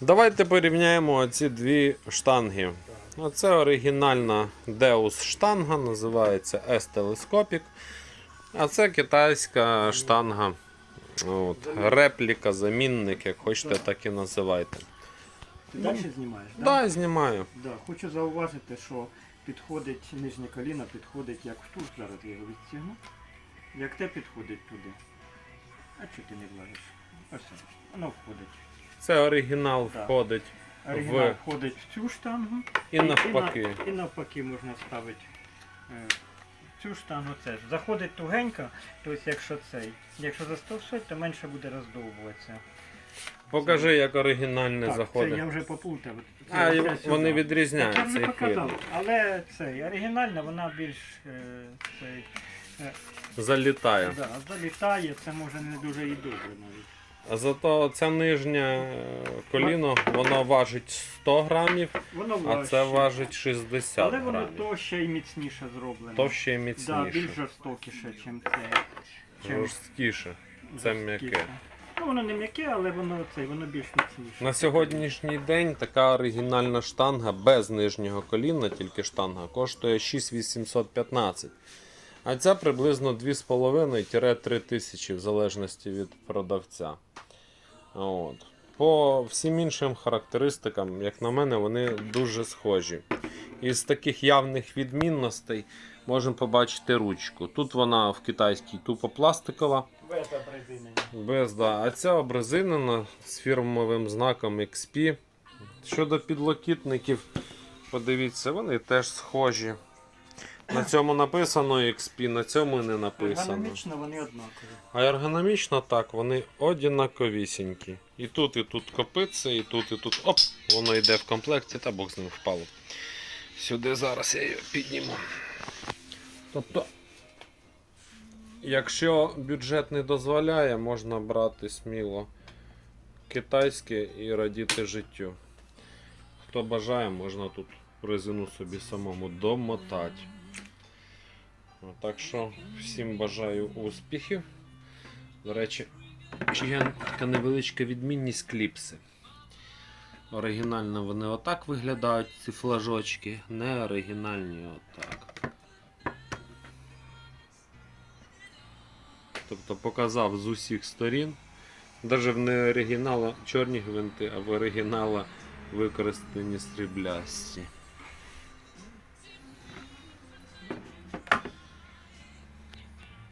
Давайте порівняємо ці дві штанги. Оце оригінальна Deus штанга, називається S-Telescopic. А це китайська штанга. От, репліка, замінник, як хочете, так і називайте. Ти далі знімаєш? Так, да, знімаю. Да. Хочу зауважити, що підходить нижнє коліно, підходить як в тур, зараз я його відстігну. Як те підходить туди. А чого ти не влазиш? Ось воно входить. Це оригінал Так. входить Оригінал В- входить в цю штангу. і навпаки. І, на- і навпаки можна ставити е, цю штангу теж. Заходить тугенько, тобто якщо цей. Якщо застовсуть, то менше буде роздовбуватися. Покажи, як оригінальне Так, це заходить. я вже поплутав. Це А, і сюди. вони Так я відрізняються. вже їх показав, але цей оригінальна, вона більш е, цей, Залітає. да, залітає, це може не дуже і добре навіть. Зато ця нижня е, коліно, воно важить 100 грамів, Воно а це важить 60 але воно грамів. товще і міцніше зроблено. Товще і да, міцніше. більш жорстокіше, ніж це. чим Жорсткіше. Це м'яке. Ну воно не м'яке, але воно цей, воно більш міцніше. На сьогоднішній день така оригінальна штанга без нижнього коліна, тільки штанга, коштує 6815. А ця приблизно 2,5-3 тисячі в залежності від продавця. От. По всім іншим характеристикам, як на мене, вони дуже схожі. Із таких явних відмінностей можемо побачити ручку. Тут вона в китайській тупо пластикова. Без обрезинення. Без, да. А ця обрезинена з фірмовим знаком XP. Щодо підлокітників, подивіться, вони теж схожі. На цьому написано XP, на цьому не написано. Ергономічно вони однакові. А ергономічно так, вони однаковісінькі. І тут, і тут копиться, і тут, і тут. Оп! Воно йде в комплекті, та Бог з ним впало. Сюди зараз я його підніму. Тобто, якщо бюджет не дозволяє, можна брати сміло китайське і радіти життю. Хто бажає, можна тут резину собі самому домотати. Ну, Так що всім бажаю успіхів. До речі, є така невеличка відмінність кліпси. Оригінально вони отак виглядають, ці флажочки, не оригінальні отак. Тобто показав з усіх сторін. Навіть в не оригінала чорні гвинти, а в оригінала використані сріблясті.